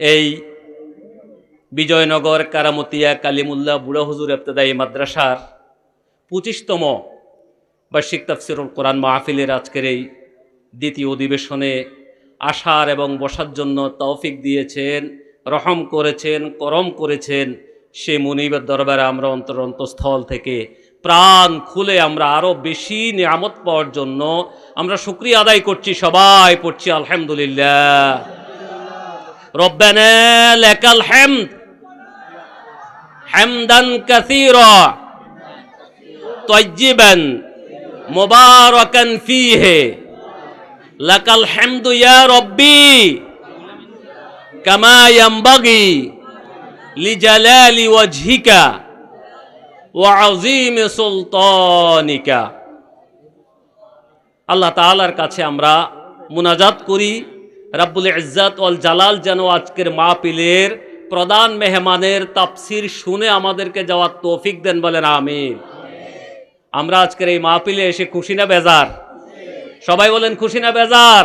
এই বিজয়নগর, কারামতিয়া কালিমুল্লাহ বুড়া হুজুর এফতেদায়ী মাদ্রাসার পঁচিশতম বার্ষিক তাফসিরুল কোরআন মাহফিলের আজকের এই দ্বিতীয় অধিবেশনে আসার এবং বসার জন্য তৌফিক দিয়েছেন, রহম করেছেন, করম করেছেন সে মনিবের দরবারে আমরা অন্তর অন্তঃস্থল থেকে প্রাণ খুলে আমরা আরও বেশি নিয়ামত পাওয়ার জন্য আমরা শুক্রিয়া আদায় করছি, সবাই পড়ছি আলহামদুলিল্লাহ। রব্বানা লাকাল হামদ। হামদান কাসীরা। তাইয়িবান মুবারাকান ফীহি। লাকাল হামদু ইয়া রব্বি। কামা ইয়ামবাগি লিজালালি ওয়াজহিকা ওয়া আযীমি সুলতানিকা। আল্লাহ তাআলার কাছে আমরা মুনাজাত করি। রাব্বুল ইজ্জাত ওয়াল জালাল যেন আজকের মাহফিলের প্রধান মেহমানের তাফসির শুনে আমাদেরকে যাওয়ার তৌফিক দেন বলেন, আমিন। আমরা আজকের এই মাহফিলে এসে খুশি না বেজার? সবাই বলেন, খুশি না বেজার?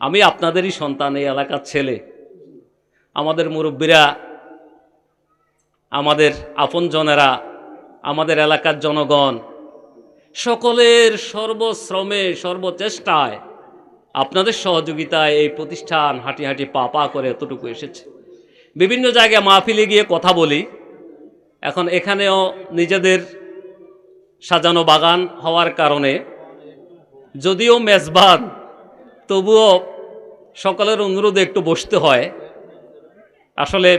আমি আপনাদেরই সন্তান, এই এলাকার ছেলে। আমাদের মুরব্বীরা, আমাদের আপনজনেরা, আমাদের এলাকার জনগণ, সকলের সর্বশ্রমে, সর্বচেষ্টায় আপনাদের সহযোগিতায় এই প্রতিষ্ঠান হাঁটি হাঁটি পা পা করে এতটুকু এসেছে। বিভিন্ন জায়গায় মাহফিলে গিয়ে কথা বলি। এখন এখানেও নিজেদের সাজানো বাগান হওয়ার কারণে যদিও মেজবান, তবুও সকলের অনুরোধে একটু বসতে হয়। আসলে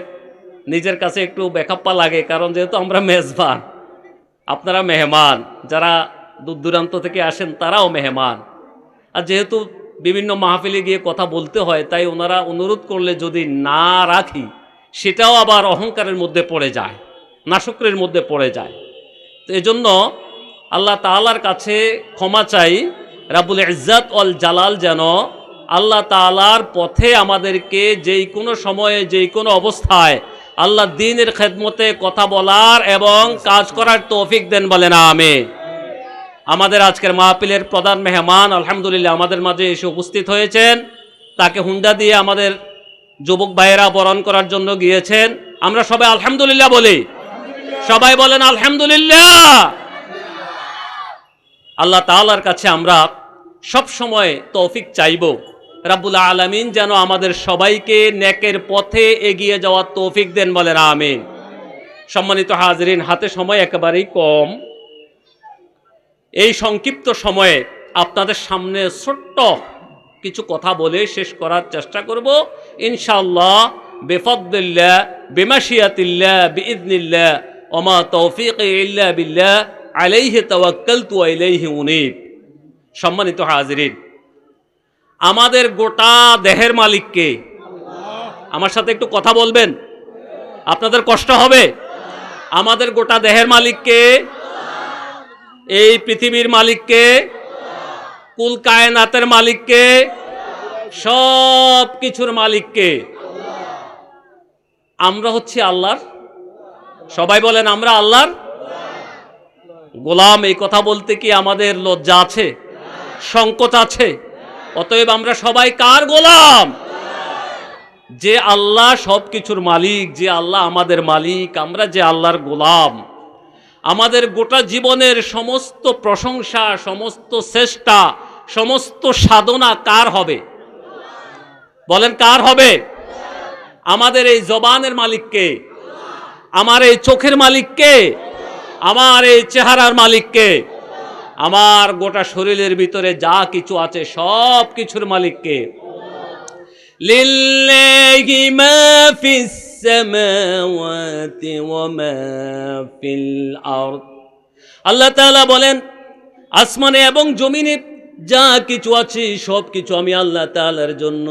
নিজের কাছে একটু বেকাপ্পা লাগে, কারণ যেহেতু আমরা মেজবান, আপনারা মেহমান, যারা দূর দূরান্ত থেকে আসেন তারাও মেহমান। আর যেহেতু বিভিন্ন মাহফিলে গিয়ে কথা বলতে হয়, তাই ওনারা অনুরোধ করলে যদি না রাখি, সেটাও আবার অহংকারের মধ্যে পড়ে যায়, নাশুক্রের মধ্যে পড়ে যায়। তো এজন্য আল্লাহ তাআলার কাছে ক্ষমা চাই রাবুল ইজ্জাত অল জালাল যেন আল্লাহ তাআলার পথে আমাদেরকে যেই কোনো সময়ে, যেই কোনো অবস্থায় আল্লাহ দিনের খেদমতে কথা বলার এবং কাজ করার তৌফিক দেন বলে না আমি আমাদের আজকের মাহফিলের প্রধান মেহমান, আলহামদুলিল্লাহ, আমাদের মাঝে এসে উপস্থিত হয়েছেন। তাকে হুন্ডা দিয়ে আমাদের যুবক ভাইয়েরা বরণ করার জন্য গিয়েছেন। আমরা সবাই আলহামদুলিল্লাহ বলি। সবাই বলেন আলহামদুলিল্লাহ। আল্লাহ তাআলার কাছে আমরা সব সময় তৌফিক চাইব। রাব্বুল আলামিন যেন আমাদের সবাইকে নেকের পথে এগিয়ে যাওয়ার তৌফিক দেন বলেন, আমিন। সম্মানিত হাজরিন, হাতে সময় একেবারেই কম। এই সংক্ষিপ্ত সময়ে আপনাদের সামনে ছোট্ট কিছু কথা বলে শেষ করার চেষ্টা করব। ইনশাআল্লাহ বেফদ্দিল্লা বেমাশিয়াতিল্লা বিইদনিল্লাহ, ওমা তৌফিক ইল্লা বিল্লাহ, আলাইহি তাওয়াক্কালতু ওয়া ইলাইহি উনীব। সম্মানিত হাজিরিন, আমাদের গোটা দেহের মালিককে আমার সাথে একটু কথা বলবেন? আপনাদের কষ্ট হবে? আমাদের গোটা দেহের মালিককে এই পৃথিবীর মালিককে, কুল কায়নাতের মালিককে সব কিছুর মালিককে। আমরা হচ্ছি আল্লাহর। সবাই বলেন, আমরা আল্লাহর। গোলাম, এই কথা বলতে কি আমাদের লজ্জা আছে? সংকোচ আছে? অতএব আমরা সবাই কার গোলাম? যে আল্লাহ সব কিছুর মালিক, যে আল্লাহ আমাদের মালিক, আমরা যে আল্লাহর গোলাম। আমাদের গোটা জীবনের সমস্ত প্রশংসা, সমস্ত চেষ্টা, সমস্ত সাধনা কার হবে? বলেন কার হবে? আমাদের এই জবানের মালিককে। আমার এই চোখের মালিককে। আমার এই চেহারার মালিককে। আমার গোটা শরীরের ভিতরে যা কিছু আছে সব কিছুর মালিককে। লিল্লাহি মা ফিস আল্লাহ তাআলা বলেন, আসমানে এবং জমিনে যা কিছু আছে, সব কিছু আমি আল্লাহ তাআলার জন্য,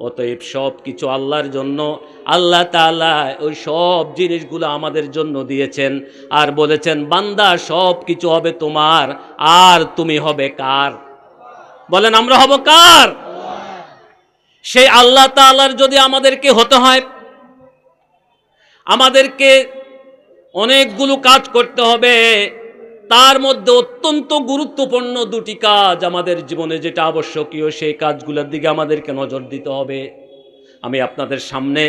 অতএব সব কিছু আল্লাহর জন্য। আল্লাহ তাআলা ওই সব জিনিসগুলো আমাদের জন্য দিয়েছেন আর বলেছেন, বান্দা, সব কিছু হবে তোমার, আর তুমি হবে কার? বলেন, আমরা হব কার? সেই আল্লাহ তাআলার যদি আমাদেরকে হতে হয় আমাদেরকে অনেকগুলো কাজ করতে হবে। তার মধ্যে অত্যন্ত গুরুত্বপূর্ণ দুটি কাজ আমাদের জীবনে যেটা আবশ্যকীয়, সেই কাজগুলোর দিকে আমাদেরকে নজর দিতে হবে। আমি আপনাদের সামনে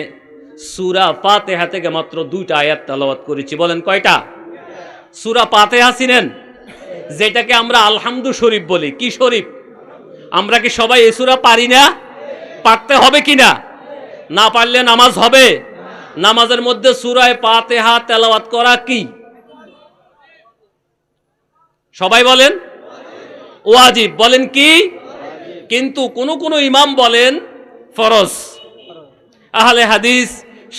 সুরা ফাতেহা থেকে মাত্র দুইটা আয়াত তেলাওয়াত করেছি। বলেন কয়টা? সুরা পাতেহা চিনেন যেটাকে আমরা আলহামদু শরীফ বলি। কি শরীফ? আমরা কি সবাই এ সুরা পারি না? পারতে হবে কি না না পারলে নামাজ হবে? নামাজের মধ্যে সুরায় পাতেহা তেলাওয়াত করা কি? সবাই বলেন? ওয়াজিব। বলেন কি? কিন্তু কোন কোন ইমাম বলেন ফরজ। আহলে হাদিস,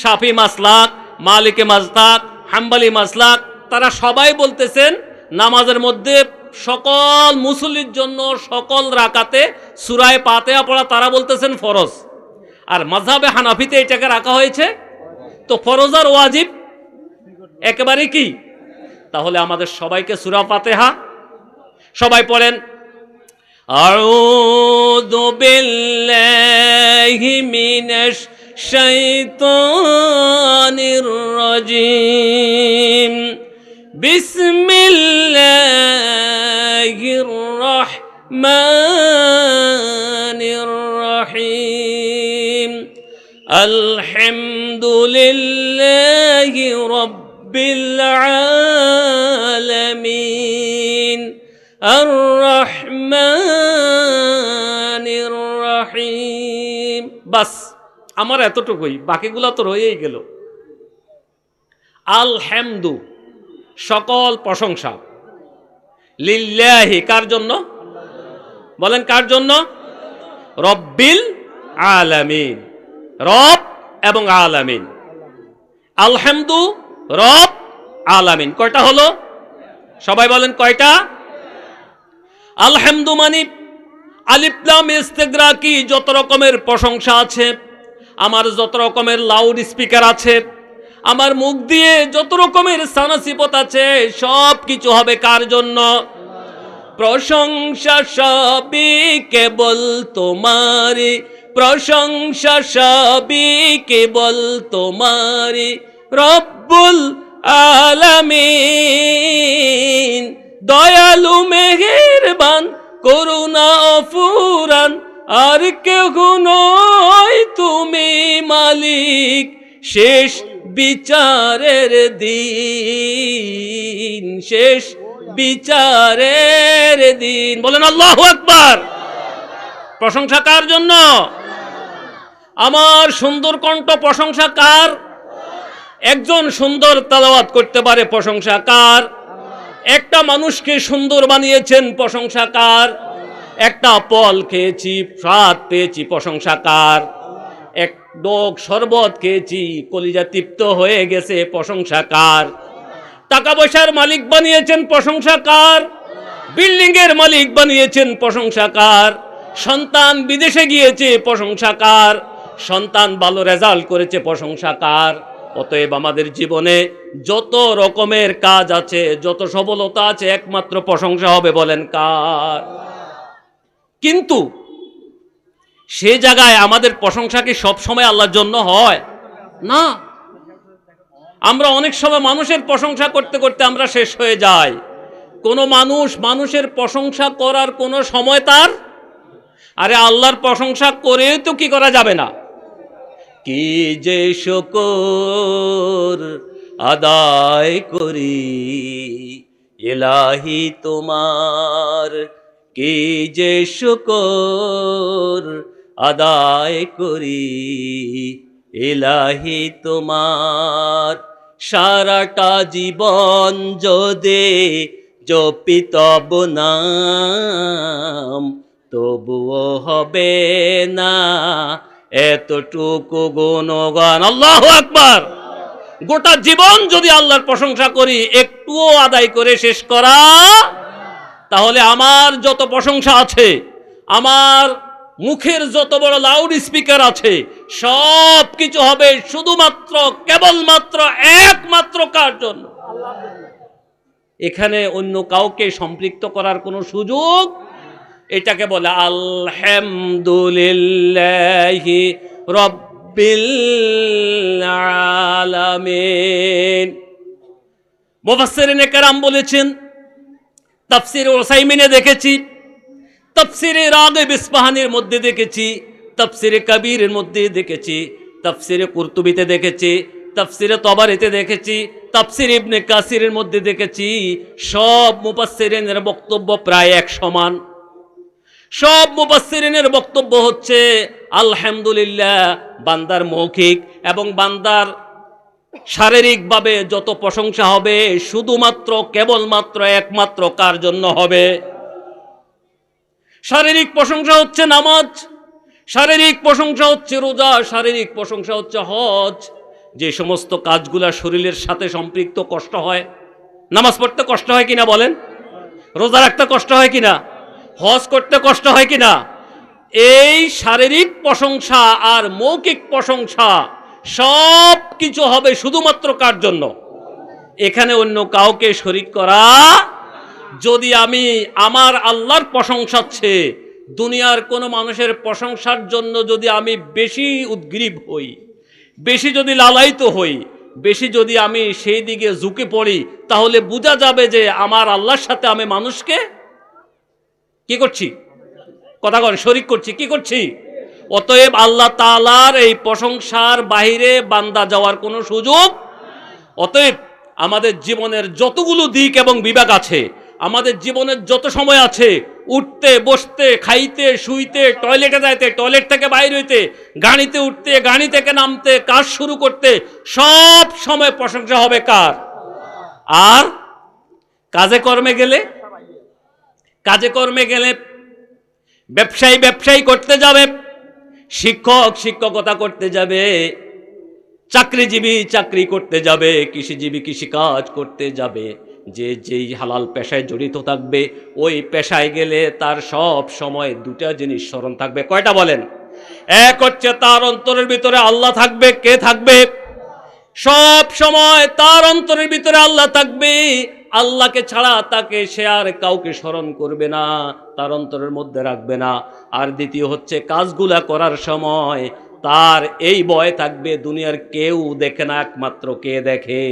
শাফি মাসলাক, মালিকে মাজদাক হাম্বালি মাসলাক, তারা সবাই বলতেছেন নামাজের মধ্যে সকল মুসল্লির জন্য সকল রাকাতে সুরায় পাতেয়া পড়া তারা বলতেছেন ফরজ। আর মাঝহাবে হানাফিতে এটাকে রাখা হয়েছে তো ফরজ আর ওয়াজিব একেবারে কি তাহলে আমাদের সবাইকে সুরা পাতেহা সবাই পড়েন أعوذ بالله من الشيطان الرجيم بسم الله الرحمن الرحيم الحمد لله رب العالمين الرحمن الرحيم বাস আমার এতটুকুই বাকিগুলো তো রয়েই গেল আলহামদু সকল প্রশংসা লিল্লাহি কার জন্য বলেন কার জন্য রব্বিল আলামিন রব এবং আলামিন। আলহামদু রব আলামিন। কয়টা হলো? সবাই বলেন কয়টা? আলহামদু মানি আলিপ্লাম ইস্তেগ্রা কি? যত রকমের প্রশংসা আছে, আমার যত রকমের লাউড স্পিকার আছে, আমার মুখ দিয়ে যত রকমের সানাসিপত আছে সব কিছু হবে কার জন্য? প্রশংসা সবই কেবল তোমারি প্রশংসা সবই কেবল তোমারি রব্বুল আলামিন। দয়ালু মেহেরবান, করুণা অফুরান আর কেউ নয় তুমি মালিক। শেষ বিচারের দিন, শেষ বিচারের দিন। বলেন আল্লাহ আকবার। প্রশংসা কার জন্য? আমার সুন্দর কণ্ঠ প্রশংসা কার? একজন সুন্দর তালাওয়াত করতে পারে প্রশংসা কার? একটা মানুষকে সুন্দর বানিয়েছেন প্রশংসা কার? একটা ফল খেয়েছি, স্বাদ পেয়েছি প্রশংসা কার? এক ডোক শরবত খেয়েছি, কলিজা তৃপ্ত হয়ে গেছে প্রশংসা কার? টাকা পয়সার মালিক বানিয়েছেন প্রশংসা কার? বিল্ডিং এর মালিক বানিয়েছেন প্রশংসা কার? সন্তান বিদেশে গিয়েছে প্রশংসা কার? সন্তান ভালো রেজাল্ট করেছে, প্রশংসা কার? অতএব আমাদের জীবনে যত রকমের কাজ আছে, যত সফলতা আছে, একমাত্র প্রশংসা হবে বলেন কার? কিন্তু সে জায়গায় আমাদের প্রশংসা কি সবসময় আল্লাহর জন্য হয়? না। আমরা অনেক সময় মানুষের প্রশংসা করতে করতে আমরা শেষ হয়ে যাই। কোনো মানুষ মানুষের প্রশংসা করার কোনো সময় তার? আরে আল্লাহর প্রশংসা করেও তো কি করা যাবে না? কি যে শকর আদায় করি এলাহি তোমার কি যে শকর আদায় করি এলাহি তোমার সারাটা জীবন যদি জপিতব নাম, তবুও হবে না এতটুকু গুণগান। আল্লাহ আকবার। গোটা জীবন যদি আল্লাহর প্রশংসা করি, একটুও আদায় করে শেষ করা, তাহলে আমার যত প্রশংসা আছে, আমার মুখের যত বড় লাউড স্পিকার আছে সব কিছু হবে শুধুমাত্র, কেবলমাত্র, একমাত্র কার জন্য? এখানে অন্য কাউকে সম্পৃক্ত করার কোনো সুযোগ এটাকে বলে আলহামদুলিল্লাহি রব্বিল আলামিন। মুফাসসিরিনে কেরাম বলেছেন, তাফসির ওসাইমিনে দেখেছি, তাফসিরে রাগে বিসবাহানির মধ্যে দেখেছি, তাফসিরে কাবীরের মধ্যে দেখেছি, তাফসিরে কুরতুবিতে দেখেছি, তাফসিরে তবারিতে দেখেছি, তাফসির ইবনে কাসিরের মধ্যে দেখেছি, সব মুপাসসিরিনের বক্তব্য প্রায় এক সমান। সব মুপাসসিরিনের বক্তব্য হচ্ছে, আলহামদুলিল্লাহ, বান্দার মৌখিক এবং বান্দার শারীরিকভাবে যত প্রশংসা হবে, শুধুমাত্র, কেবলমাত্র, একমাত্র কার জন্য হবে? শারীরিক প্রশংসা হচ্ছে নামাজ, শারীরিক প্রশংসা হচ্ছে রোজা, শারীরিক প্রশংসা হচ্ছে হজ। যে সমস্ত কাজগুলা শরীরের সাথে সম্পৃক্ত কষ্ট হয়, নামাজ পড়তে কষ্ট হয় কিনা বলেন? রোজা রাখতে কষ্ট হয় কিনা? হজ করতে কষ্ট হয় কিনা? এই শারীরিক প্রশংসা আর মৌখিক প্রশংসা সব কিছু হবে শুধুমাত্র কার জন্য? এখানে অন্য কাউকে শরিক করা, যদি আমি আমার আল্লাহর প্রশংসাচ্ছে দুনিয়ার কোনো মানুষের প্রশংসার জন্য যদি আমি বেশি উদ্গ্রীব হই, বেশি যদি লালায়িত হই, বেশি যদি আমি সেই দিকে ঝুঁকে পড়ি, তাহলে বোঝা যাবে যে আমার আল্লাহর সাথে আমি মানুষকে কি করছি? কথা কন, শরিক করছি, কি করছি? অতএব আল্লাহ তাআলার এই প্রশংসার বাহিরে বান্দা যাওয়ার কোনো সুযোগ অতএব আমাদের জীবনের যতগুলো দিক এবং বিভাগ আছে, আমাদের জীবনের যত সময় আছে, উঠতে, বসতে, খাইতে, শুইতে, টয়লেটে যাইতে, টয়লেট থেকে বাইর হইতে, গাড়িতে উঠতে, গাড়ি থেকে নামতে, কাজ শুরু করতে, সব সময় প্রশংসা হবে কার? আর কাজে কর্মে গেলে কাজে কর্মে গেলে ব্যবসায়ী ব্যবসায়ী করতে যাবে, শিক্ষক শিক্ষকতা করতে যাবে, চাকরিজীবী চাকরি করতে যাবে, কৃষিজীবী কৃষিকাজ করতে যাবে, যে যেই হালাল পেশায় জড়িত থাকবে, ওই পেশায় গেলে তার সব সময় দুটা জিনিস স্মরণ থাকবে। কয়টা বলেন? এক হচ্ছে তার অন্তরের ভিতরে আল্লাহ থাকবে, কে থাকবে? সব সময় তার অন্তরের ভিতরে আল্লাহ থাকবে। আল্লাহকে ছাড়া তাকে সে আর কাউকে স্মরণ করবে না তার অন্তরের মধ্যে রাখবে না আর দ্বিতীয় হচ্ছে কাজগুলা করার সময় তার এই ভয় থাকবে দুনিয়ার কেউ দেখে না একমাত্র কে দেখে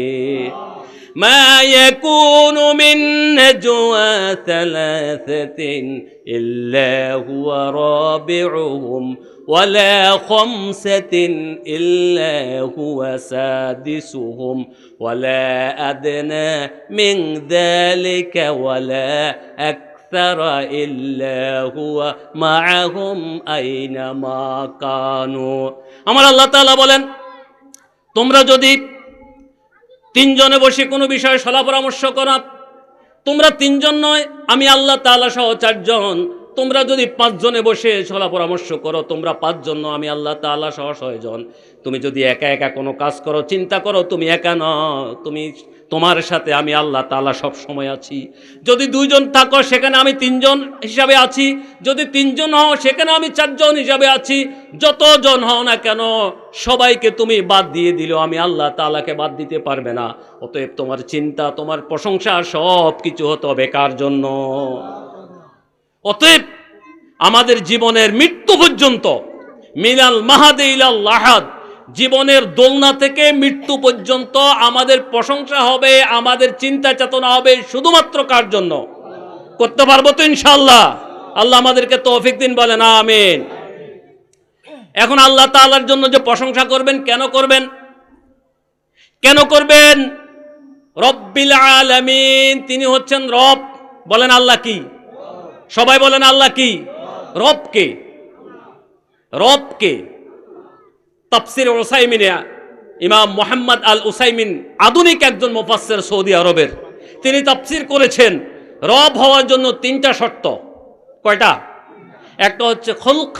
ما يكون من نجوى ثلاثة إلا هو رابعهم ولا خمسة إلا هو سادسهم ولا أدنى من ذلك ولا أكثر إلا هو معهم أينما كانوا আমার আল্লাহ তাআলা বলেন তোমরা যদি তিনজনে বসে কোনো বিষয়ে সলা পরামর্শ করা তোমরা তিনজন নয় আমি আল্লাহ তাআলা সহ চারজন তোমরা যদি পাঁচজনে বসে সলা পরামর্শ করো, তোমরা পাঁচজন আমি আল্লাহ তাআলা সহ ছয়জন। তুমি যদি একা একা কোনো কাজ করো, চিন্তা করো, তুমি একা ন তুমি তোমার সাথে আমি আল্লাহ তাআলা সব সময় আছি। যদি দুইজন থাকো, সেখানে আমি তিনজন হিসাবে আছি। যদি তিনজন হও, সেখানে আমি চারজন হিসাবে আছি। যতজন হও না কেন, সবাইকে তুমি বাদ দিয়ে দিলেও আমি আল্লাহ তাআলাকে বাদ দিতে পারবে না। অতএব তোমার চিন্তা, তোমার প্রশংসা সব কিছু হতো বেকার জন্য? অতএব আমাদের জীবনের মৃত্যু পর্যন্ত মিনাল মাহাদে ইলাল লাহাদ জীবনের দোলনা থেকে মৃত্যু পর্যন্ত আমাদের প্রশংসা হবে, আমাদের চিন্তা চেতনা হবে শুধুমাত্র কার জন্য? করতে পারব তো ইনশাল্লাহ আল্লাহ আমাদেরকে তৌফিক দিন বলেন, আমিন। এখন আল্লাহ তাআলার জন্য যে প্রশংসা করবেন, কেন করবেন? কেন করবেন? রব্বিল আলামিন, তিনি হচ্ছেন রব। বলেন আল্লাহ কি? সবাই বলেন আল্লাহ কি? রব কে? রব কে? তাফসির ওসাইমিনে ইমাম মোহাম্মদ আল উসাইমিন আধুনিক একজন মুফাসসির সৌদি আরবের। তিনি তাফসির করেছেন, রব হওয়ার জন্য তিনটা শর্ত। কয়টা? একটা হচ্ছে খুলক,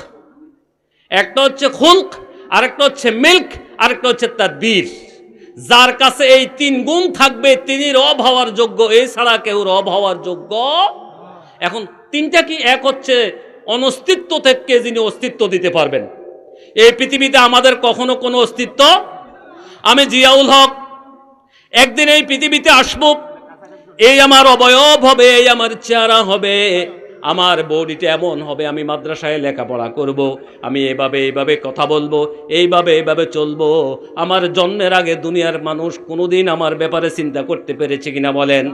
একটা হচ্ছে খুলক, আরেকটা হচ্ছে মিল্ক, আরেকটা হচ্ছে তার তাদবীর। যার কাছে এই তিন গুণ থাকবে, তিনি রব হওয়ার যোগ্য। এছাড়া কেউ রব হওয়ার যোগ্য এখন তিনটা কি এক হচ্ছে অনস্তিত্ব থেকে যিনি অস্তিত্ব দিতে পারবেন? এই পৃথিবীতে আমাদের কখনো কোনো অস্তিত্ব? আমি জিয়াউল হক, একদিন এই পৃথিবীতে আসব। এই আমার অবয়ব হবে, এই আমার চেহারা হবে, আমার বডিটা এমন হবে, আমি মাদ্রাসায় লেখাপড়া করব, আমি এভাবে এইভাবে কথা বলব, এইভাবে এইভাবে চলবো। আমার জন্মের আগে দুনিয়ার মানুষ কোনোদিন আমার ব্যাপারে চিন্তা করতে পেরেছে কিনা বলেন?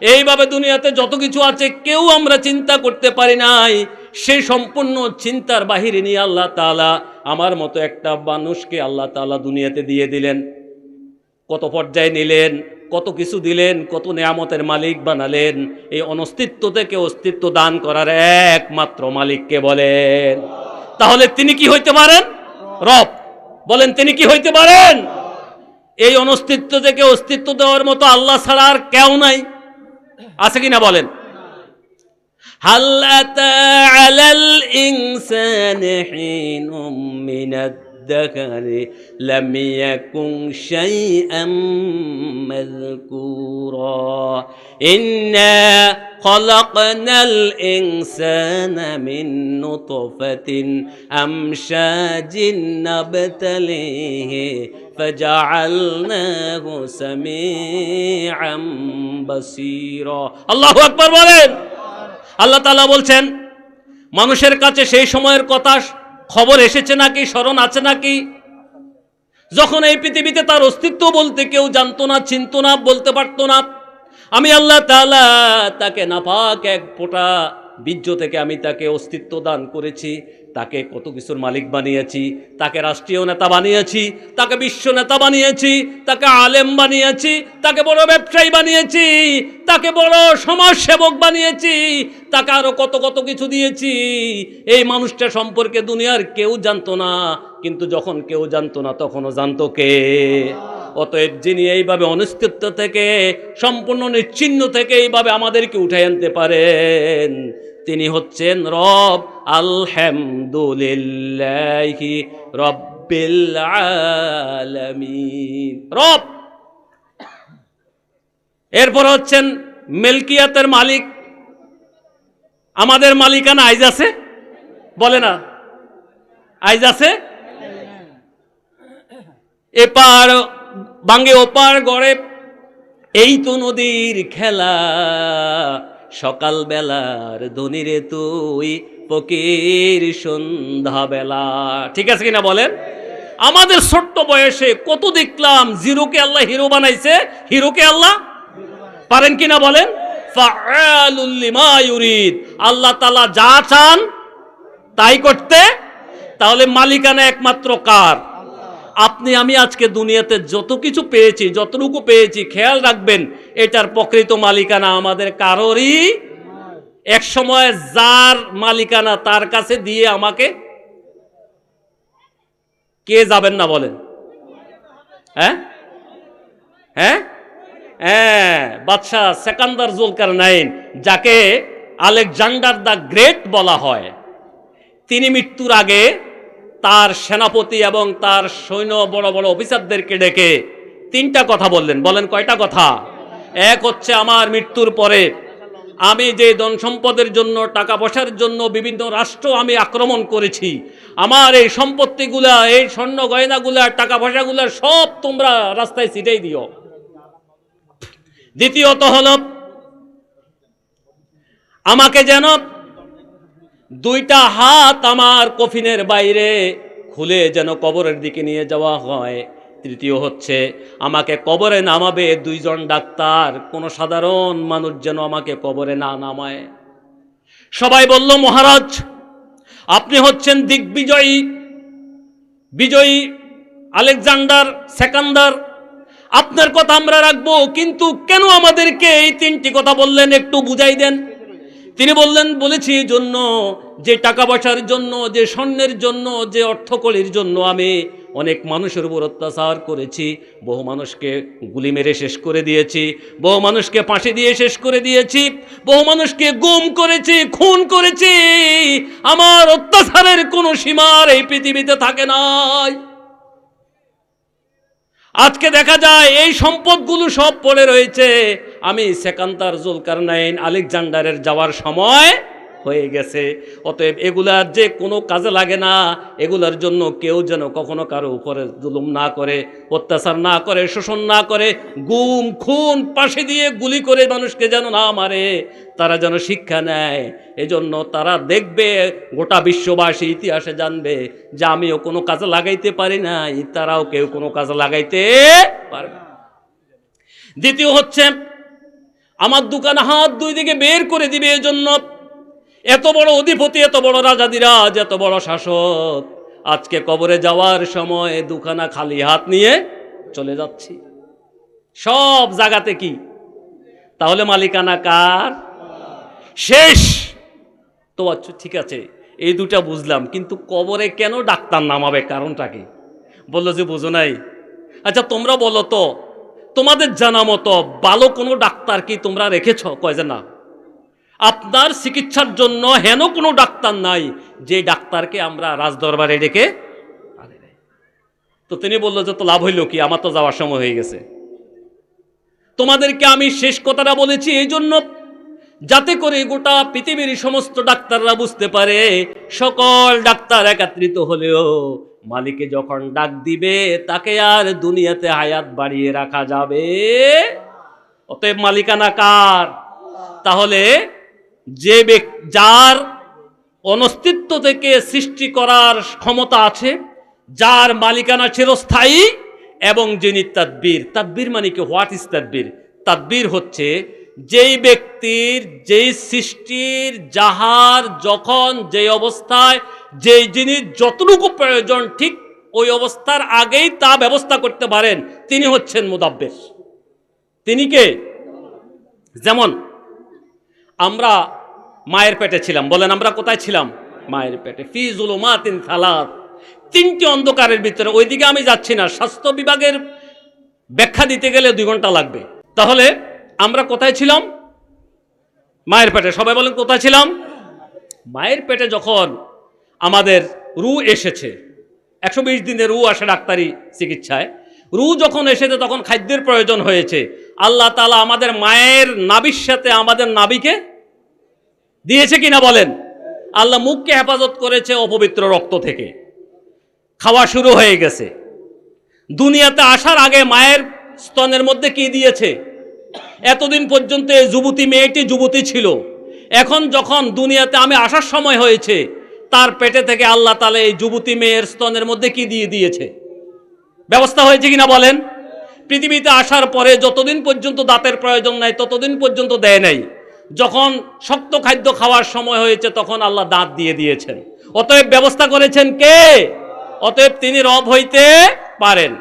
এইভাবে দুনিয়াতে যত কিছু আছে, কেউ আমরা চিন্তা করতে পারি নাই। সেই সম্পূর্ণ চিন্তার বাহিরে নিয়ে আল্লাহ তাআলা আমার মতো একটা মানুষকে আল্লাহ তাআলা দুনিয়াতে দিয়ে দিলেন। কত পর্যায়ে নিলেন, কত কিছু দিলেন, কত নেয়ামতের মালিক বানালেন। এই অনস্তিত্ব থেকে অস্তিত্ব দান করার একমাত্র মালিককে বলেন? তাহলে তিনি কি হইতে পারেন? রব। বলেন, তিনি কি হইতে পারেন? এই অনস্তিত্ব থেকে অস্তিত্ব দেওয়ার মতো আল্লাহ ছাড়া আর কেউ নাই। আছে কিনা বলেন هل أتى على الإنسان حين من الدهر لم يكن شيئا مذكورا إنا خلقنا الإنسان من نطفة أمشاج نبتليه فجعلناه سميعا بصيرا الله أكبر বলেন আল্লাহ তালা বলছেন মানুষের কাছে সেই সময়ের কথা খবর এসেছে নাকি স্মরণ আছে নাকি যখন এই পৃথিবীতে তার অস্তিত্ব বলতে কেউ জানতো না চিনতো না বলতে পারতো না আমি আল্লাহ তাআলা তাকে নাপাক এক ফোঁটা বীর্য থেকে আমি তাকে অস্তিত্ব দান করেছি, তাকে কত কিছুর মালিক বানিয়েছি, তাকে রাষ্ট্রীয় নেতা বানিয়েছি, তাকে বিশ্ব নেতা বানিয়েছি, তাকে আলেম বানিয়েছি, তাকে বড় ব্যবসায়ী বানিয়েছি, তাকে বড় সমাজ সেবক বানিয়েছি, তাকে আরও কত কত কিছু দিয়েছি। এই মানুষটা সম্পর্কে দুনিয়ার কেউ জানতো না, কিন্তু যখন কেউ জানতো না তখনও জানতো কে। অতএব যিনি এইভাবে অনিশ্চিত থেকে, সম্পূর্ণ নিশ্চিহ্ন থেকে এইভাবে আমাদেরকে উঠে আনতে পারেন তিনি হচ্ছেন রব। আলহামদুলিল্লাহি রব্বিল আলামিন। রব! এরপর হচ্ছেন মেলকিয়াতের মালিক। আমাদের মালিকানা আইজ আছে? বলে না। আইজ আছে? এপার বাঙ্গে ওপার গড়ে এই তো নদীর খেলা। সকাল বেলার ধনিরে তুই ফকির সন্ধ্যাবেলা। ঠিক আছে কিনা বলেন? আমাদের ছোট্ট বয়সে কত দেখলাম জিরোকে আল্লাহ হিরো বানাইছে? হিরোকে আল্লাহ? পারেন কিনা বলেন? আল্লাহ তাআলা যা চান তাই করতে। তাহলে মালিকানা একমাত্র কার? আপনি, আমি আজকে দুনিয়াতে যত কিছু পেয়েছি, যতটুকু পেয়েছি, খেয়াল রাখবেন, এটার প্রকৃত মালিকানা আমাদের কারোরই এক সময় যার মালিকানা তার কাছে দিয়ে আমাকে কে যাবেন না বলেন? হ্যাঁ? হ্যাঁ? হ্যাঁ বাদশাহ সেকান্দার জুলকার নাইন, যাকে আলেকজান্ডার দ্য গ্রেট বলা হয়। তিনি মৃত্যুর আগে তার সেনাপতি এবং তার সৈন্য বড় বড় অফিসারদেরকে ডেকে তিনটা কথা বললেন। বলেন কয়টা কথা? এক হচ্ছে, আমার মৃত্যুর পরে আমি যে ধন সম্পদের জন্য, টাকা পয়সার জন্য বিভিন্ন রাষ্ট্র আমি আক্রমণ করেছি, আমার এই সম্পত্তিগুলা, এই স্বর্ণ গয়নাগুলা, টাকা পয়সাগুলা সব তোমরা রাস্তায় ছিটাই দিও। দ্বিতীয়ত হল, আমাকে যেন দুইটা হাত আমার কফিনের বাইরে খুলে যেন কবরের দিকে নিয়ে যাওয়া হয়। তৃতীয় হচ্ছে, আমাকে কবরে নামাবে দুইজন ডাক্তার, কোনো সাধারণ মানুষ যেন আমাকে কবরে না নামায়। সবাই বলল, মহারাজ, আপনি হচ্ছেন দিগ্বিজয়ী। বিজয়ী আলেকজান্ডার সেকান্দার। আপনার কথা আমরা রাখব, কিন্তু কেন আমাদেরকে এই তিনটি কথা বললেন একটু বুঝাই দেন? তিনি বললেন, বলেছি জন্য যে টাকা পয়সার জন্য, যে স্বর্ণের জন্য, যে অর্থকলির জন্য আমি অনেক মানুষের উপর অত্যাচার করেছি। বহু মানুষকে গুলি মেরে শেষ করে দিয়েছি। বহু মানুষকে ফাঁসি দিয়ে শেষ করে দিয়েছি। বহু মানুষকে গুম করেছি, খুন করেছি। আমার অত্যাচারের কোনো সীমার এই পৃথিবীতে থাকে নাই। আজকে দেখা যায়, এই সম্পদগুলো সব পড়ে রয়েছে। আমি সেকান্তার জুলকার নাইন আলেকজান্ডারের যাওয়ার সময় হয়ে গেছে। অতএব এগুলার যে কোনো কাজে লাগে না। এগুলার জন্য কেউ যেন কখনো কারও উপরে জুলুম না করে, অত্যাচার না করে, শোষণ না করে, গুম, খুন পাশে দিয়ে গুলি করে মানুষকে যেন না মারে, তারা যেন শিক্ষা নেয়। এজন্য তারা দেখবে, গোটা বিশ্ববাসী ইতিহাসে জানবে যে আমিও কোনো কাজে লাগাইতে পারি নাই, তারাও কেউ কোনো কাজে লাগাইতে পারবে দ্বিতীয় হচ্ছে, আমার দোকান হাত দুই দিকে বের করে দিবে। এজন্য এত বড় অধিপতি, এত বড় রাজাদিরাজ এত বড় শাসক। আজকে কবরে যাওয়ার সময় দুখানা খালি হাত নিয়ে চলে যাচ্ছি। সব জায়গাতে কি? তাহলে মালিকানা কার? শেষ! তো আচ্ছা ঠিক আছে, এই দুটা বুঝলাম, কিন্তু কবরে কেন ডাক্তার নামাবে কারণটা কি? বলল যে, বুঝো নাই। আচ্ছা তোমরা বলো তো, তোমাদের জানা মতো ভালো কোনো ডাক্তার কি তোমরা রেখেছ? কয় যে না। আপনার চিকিৎসার জন্য হেন কোনো ডাক্তার নাই। যে ডাক্তারকে আমরা রাজদরবারে ডেকে তো তিনি বলল যে, তো লাভ হইল কি? আমার তো যাওয়ার সময় হয়ে গেছে। তোমাদেরকে আমি শেষ কথাটা বলেছি এই জন্য, যাতে করে গোটা পৃথিবীর সমস্ত ডাক্তাররা বুঝতে পারে, সকল ডাক্তার একত্রিত হলেও মালিকে যখন ডাক দিবে, তাকে আর দুনিয়াতে হায়াত বাড়িয়ে রাখা যাবে। অতএব মালিকানা কার? তাহলে যে যার অনস্তিত্ব থেকে সৃষ্টি করার ক্ষমতা আছে, যার মালিকানা চিরস্থায়ী এবং যিনি তাদবীর তাদবীর মানে কি? What is তাদবীর? তাদবীর হচ্ছে যেই ব্যক্তির, যেই সৃষ্টির যাহার যখন যেই অবস্থায়, যেই জিনিস যতটুকু প্রয়োজন ঠিক ওই অবস্থার আগেই তা ব্যবস্থা করতে পারেন, তিনি হচ্ছেন মুদাব্বের। তিনি কে? যেমন আমরা মায়ের পেটে ছিলাম। বলেন, আমরা কোথায় ছিলাম? মায়ের পেটে। ফি জুলুমাতিন সালাত। তিনটি অন্ধকারের ভিতরে। ওইদিকে আমি যাচ্ছি না। স্বাস্থ্য বিভাগের ব্যাখ্যা দিতে গেলে দুই ঘণ্টা লাগবে। তাহলে আমরা কোথায় ছিলাম? মায়ের পেটে। সবাই বলেন, কোথায় ছিলাম? মায়ের পেটে যখন আমাদের রু এসেছে, একশো বিশ দিনে রু আসে ডাক্তারি চিকিৎসায়। রু যখন এসেছে, তখন খাদ্যের প্রয়োজন হয়েছে। আল্লাহ তালা আমাদের মায়ের নাবির সাথে আমাদের নাবিকে দিয়েছে কিনা বলেন? আল্লাহ মুখকে হেফাজত করেছে অপবিত্র রক্ত থেকে। খাওয়া শুরু হয়ে গেছে। দুনিয়াতে আসার আগে মায়ের স্তনের মধ্যে কি দিয়েছে? এতদিন পর্যন্ত এই যুবতী মেয়েটি যুবতী ছিল। এখন যখন দুনিয়াতে আমি আসার সময় হয়েছে, তার পেটে থেকে আল্লাহ তালে এই যুবতী মেয়ের স্তনের মধ্যে কি দিয়ে দিয়েছে? ব্যবস্থা হয়েছে কিনা বলেন? পৃথিবীতে আসার পরে যতদিন পর্যন্ত দাঁতের প্রয়োজন নাই, ততদিন পর্যন্ত দেয় নাই। যখন শক্ত খাদ্য খাওয়ার সময় হয়েছে, তখন আল্লাহ দাঁত দিয়ে দিয়েছেন। অতএব ব্যবস্থা করেছেন কে? অতএব তিনি রব হইতে পারেন।